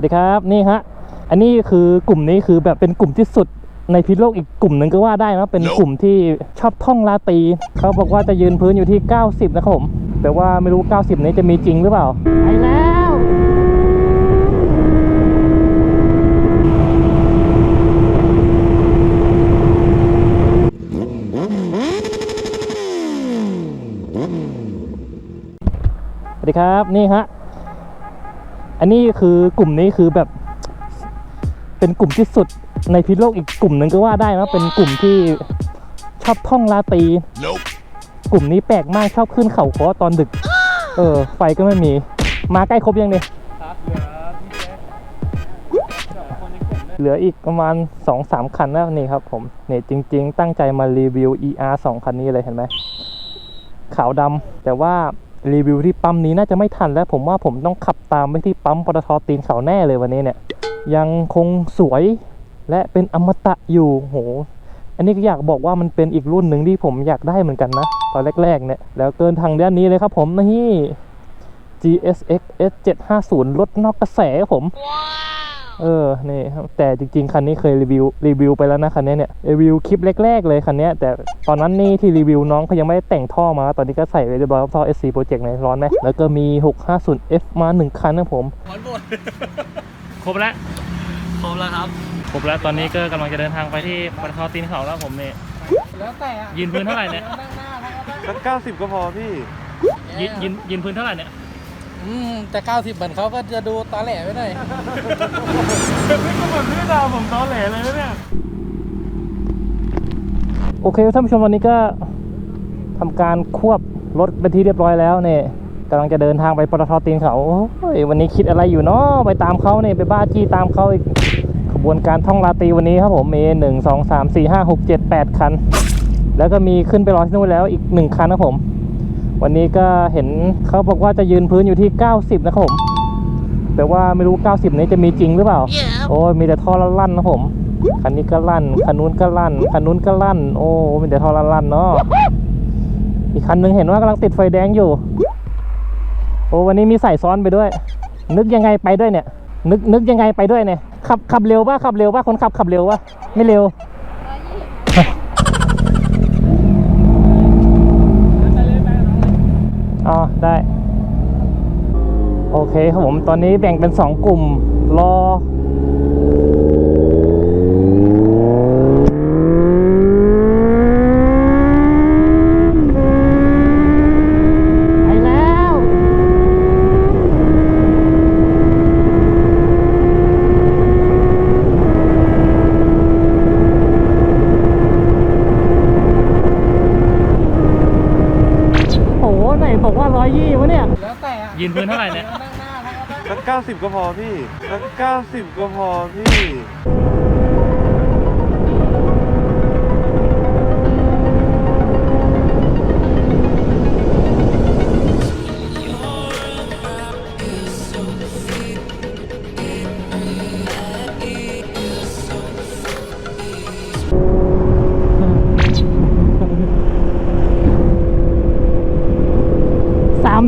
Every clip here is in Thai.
วัสดีครับนี่ฮะอันนี้คือกลุ่มนี้คือแบบเป็นกลุ่มที่สุดในพิษโลกอีกกลุ่มหนึ่งก็ว่าได้นะเป็นกลุ่มที่ชอบท่องลาตรีเขาบอกว่าจะยืนพื้นอยู่ที่ 90 นะครับผมแต่ว่าไม่รู้ 90 นี้จะมีจริงหรือเปล่าไปแล้วสวัสดีครับนี่ฮะ อันนี้คือกลุ่มนี้คือแบบ เป็นกลุ่มที่สุดในพิษโลกอีกกลุ่มหนึ่งก็ว่าได้นะเป็นกลุ่มที่ชอบท่องลาตรี Nope. กลุ่มนี้แปลกมากชอบขึ้นเขาคอตอนดึก เออ ไฟก็ไม่มี มาใกล้ครบยังเนี่ยครับเหลือพี่แจ๊คสองคนในกลุ่มด้วยเหลืออีกประมาณ 2-3 คันแล้วนี่ครับผมเนี่ยจริง ๆ ตั้งใจมารีวิว ER 2 คันนี้เลยเห็นไหมขาวดำแต่ว่า รีวิวที่ปั๊มนี้น่าจะไม่ทันแล้ว ผมว่าผมต้องขับตามไปที่ปั๊มปตทตีนเขาแน่เลยวันนี้เนี่ย ยังคงสวยและเป็นอมตะอยู่โห อันนี้ก็อยากบอกว่ามันเป็นอีกรุ่นหนึ่งที่ผมอยากได้เหมือนกันนะ ตอนแรกๆเนี่ยแล้วเกินทางด้านนี้เลยครับผมนี่ GSX S750 รถนอกกระแสครับผม เออนี่ครับแต่จริงๆ คันนี้เคยรีวิวรีวิวไปแล้วนะคันนี้เนี่ยรีวิวคลิปแรกๆเลยคันนี้แต่ตอนนั้นนี่ที่รีวิวน้องเขายังไม่ได้แต่งท่อมา ตอนนี้ก็ใส่ไว้เรียบร้อยครับท่อ SC Project ในร้อนไหมแล้วก็มี 650F มา 1 คันนะผมหมดหมดครบแล้วครบแล้วครับครบแล้วตอนนี้ก็กำลังจะเดินทางไปที่ปตทตีนเขาแล้วผมเนี่ยแล้วแต่อะยืนพื้นเท่าไหร่เนี่ยนั่งหน้าแล้วก็นั่งสักเก้าสิบก็พอพี่ยืนยืนยืนพื้นเท่าไหร่เนี่ย อืมแต่90เหมือนเขาก็จะดูตาแหล่ไปหน่อยไม่ก็แบบนี้ดาวผมตอแหลเลยนะเนี่ย โอเคท่านผู้ชมวันนี้ก็ทำการควบรถเป็นที่เรียบร้อยแล้วเนี่ยกำลังจะเดินทางไปปตทตีนเขาโอ้ยวันนี้คิดอะไรอยู่เนาะไปตามเขาเนี่ยไปบ้าจี้ตามเขาอีกขบวนการท่องราตรีวันนี้ครับผมมีหนึ่งสองสามสี่ห้าหกเจ็ดแปดคัน แล้วก็มีขึ้นไปรอที่นู่นแล้วอีกหนึ่งคันนะครับผม วันนี้ก็เห็นเขาบอกว่าจะยืนพื้นอยู่ที่ 90 นะครับผม แต่ว่าไม่รู้ 90 นี้จะมีจริงหรือเปล่าโอ้ยมีแต่ท่อลั่นๆนะผม คันนี้ก็ลั่น คันนู้นก็ลั่น คันนู้นก็ลั่น โอ้มีแต่ท่อลั่นๆเนาะ อีกคันหนึงเห็นว่ากำลังติดไฟแดงอยู่ โอ้วันนี้มีใส่ซ้อนไปด้วย นึกยังไงไปด้วยเนี่ย นึกนึกยังไงไปด้วยเนี่ย ขับขับเร็วป่ะขับเร็วป่ะคนขับขับเร็วป่ะไม่เร็ว อ๋อ ได้ โอ เคครับผมตอนนี้แบ่งเป็น 2 กลุ่มรอไปแล้วโอ้โหไหนบอกว่าร้อยยี่วะเนี่ย แล้วแต่อะยืนพื้นเท่าไหร่เนี่ย สักเก้าสิบก็พอพี่สักเก้าสิบก็พอพี่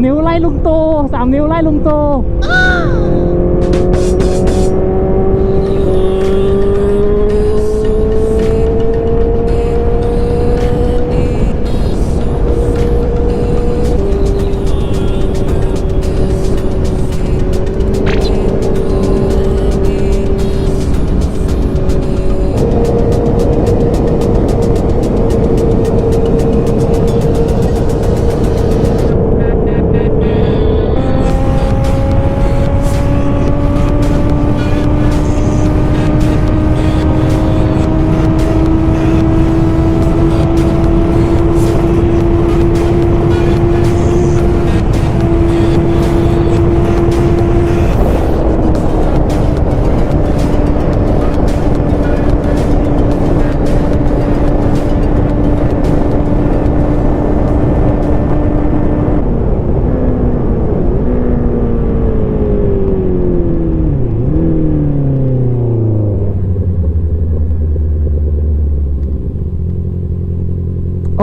นิ้วไล่ลุงโตสามนิ้วไล่ลุงโต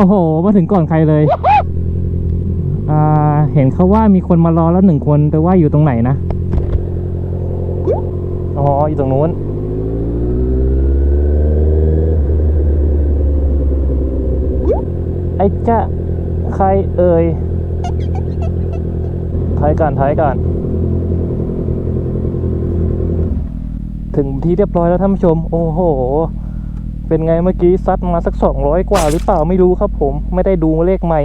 อ้โห มาถึงก่อนใครเลยเห็นเขาว่ามีคนมารอแล้วหนึ่งคน แต่ว่าอยู่ตรงไหนนะ อ๋อ อยู่ตรงนู้น ไอ้จ้าใครเอ่ยถอยก่อนถอยก่อนถึงที่เรียบร้อยแล้วท่านผู้ชม โอ้โห เป็นไงเมื่อกี้ซัดมาสักสองร้อยกว่าหรือเปล่าไม่รู้ครับผมไม่ได้ดูเลขไม่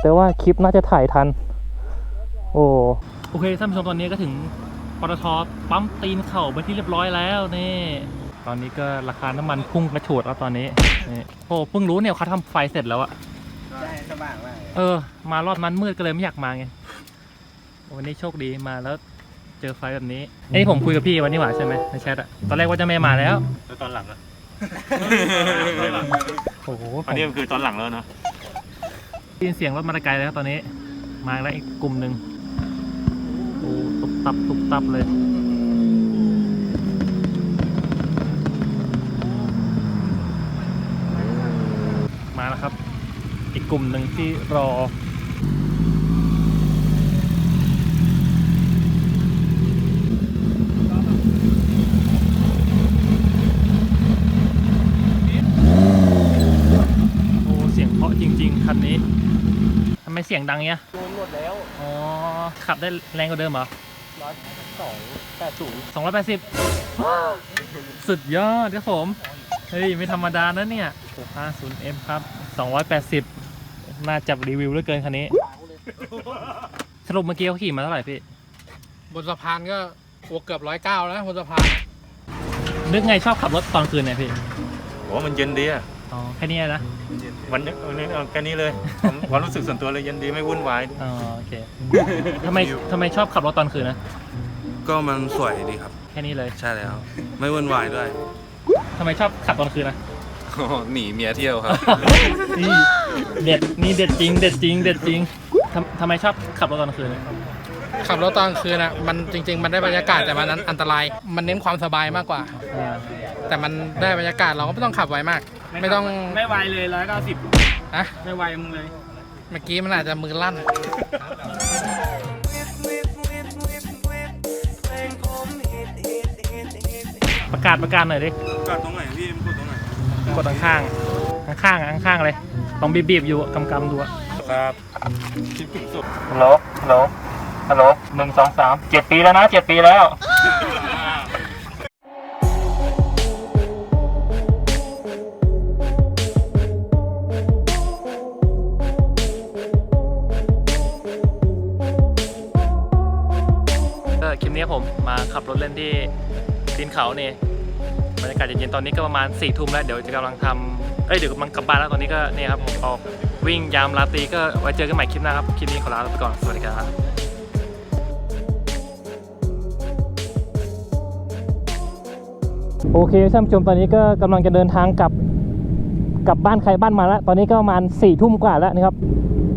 แต่ว่าคลิปน่าจะถ่ายทัน โอ้โอเคท่านผู้ชมตอนนี้ก็ถึงปตทปั๊มตีนเข่าไปที่เรียบร้อยแล้วนี่ตอนนี้ก็ราคาน้ำมันพุ่งกระโฉดแล้วตอนนี้นี่โอ้เพิ่งรู้เนี่ยเขาทำไฟเสร็จแล้วอะใช่สว่างมากเออ มารอบนั้นมืดก็เลยไม่อยากมาไงวันนี้โชคดีมาแล้วเจอไฟแบบนี้ไอ้ยผมคุยกับพี่วันนี้หว่าใช่ไหมในแชทอะตอนแรกว่าจะไม่มาแล้วแล้วตอนหลังอะ โอ้โหอันนี้มันคือตอนหลังแล้วเนาะได้ยินเสียงรถมาแต่ไกลแล้วตอนนี้ มาแล้วอีกกลุ่มหนึ่งโอ้ตุบตับตุบตับเลย มาแล้วครับ อีกกลุ่มหนึ่งที่รอโอ้ เสียงเพราะจริง ๆ คันนี้ทำไมเสียงดังเนี้ยโดนหมดแล้วอ๋อขับได้แรงกว่าเดิมเหรอร้อยสองแปดศูนย์สองร้อยแปดสิบสุดยอดครับผม เฮ้ย ไม่ธรรมดานะเนี่ย650 M ครับ 280 น่าจับรีวิวเหลือเกินคันนี้ สรุปเมื่อกี้เขาขี่มาเท่าไหร่พี่ บนสะพานก็โอ้เกือบร้อยเก้าแล้วบนสะพาน นึกไงชอบขับรถตอนคืนเนี่ยพี่ โอ้มันเย็นดีอะ อ๋อแค่นี้นะวันนี้วันนี้เอาแค่นี้เลยผมความรู้สึกส่วนตัวเลยเย็นดีไม่วุ่นวาย อ๋อโอเคทำไมทำไมชอบขับรถตอนคืนนะก็มันสวยดีครับ แค่นี้เลยใช่แล้ว ไม่วุ่นวายด้วยทำไมชอบขับตอนคืนนะหนีเมียเที่ยวครับ นี่เด็ดนี่เด็ดจริง เด็ดจริง เด็ดจริงทำทำไมชอบขับรถตอนคืนนะขับรถตอนกลางคืนอะมันจริง ๆ มันได้บรรยากาศแต่มันนั้นอันตราย มันเน้นความสบายมากกว่า อ่าแต่มันได้บรรยากาศเราก็ไม่ต้องขับไวมาก ไม่ต้อง ไม่ไวเลยร้อยเก้าสิบนะไม่ไวมึงเลย เมื่อกี้มันอาจจะมือลั่น ประกาศประกาศหน่อยดิ กดตรงไหนพี่กดตรงไหนกดข้างๆข้างๆอะข้างๆเลยต้องบีบๆอยู่กำกำๆดูอะครับคิดถึงสุดฮัลโหลฮัลโหลฮัลโหลหนึ่งสองสามเจ็ดปีแล้วนะเจ็ดปีแล้ว คลิปนี้ผมมาขับรถเล่นที่ตีนเขานี่บรรยากาศเย็นๆตอนนี้ก็ประมาณ4ี่ทุ่มแล้วเดี๋ยวจะกำลังทำเอ้ยเดี๋ยวกำลังกลับบ้านแล้วตอนนี้ก็เนี่ยครับผมออกวิ่งยามราตรีก็ไว้เจอกันใหม่คลิปหน้าครับคลิปนี้ขอลาไปก่อนสวัสดีครับโอเคท่านผู้ชมตอนนี้ก็กำลังจะเดินทางกลับกลับบ้านใครบ้านมาแล้ว ตอนนี้ก็ประมาณ4ี่ทุ่มกว่าแล้วนะครับ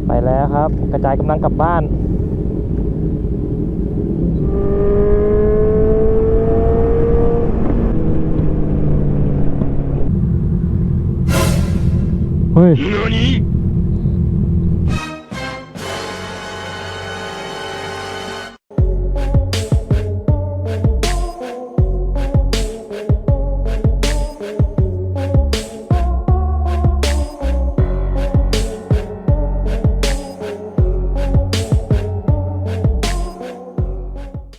ไปแล้วครับ กระจายกำลังกลับบ้าน เฮ้ย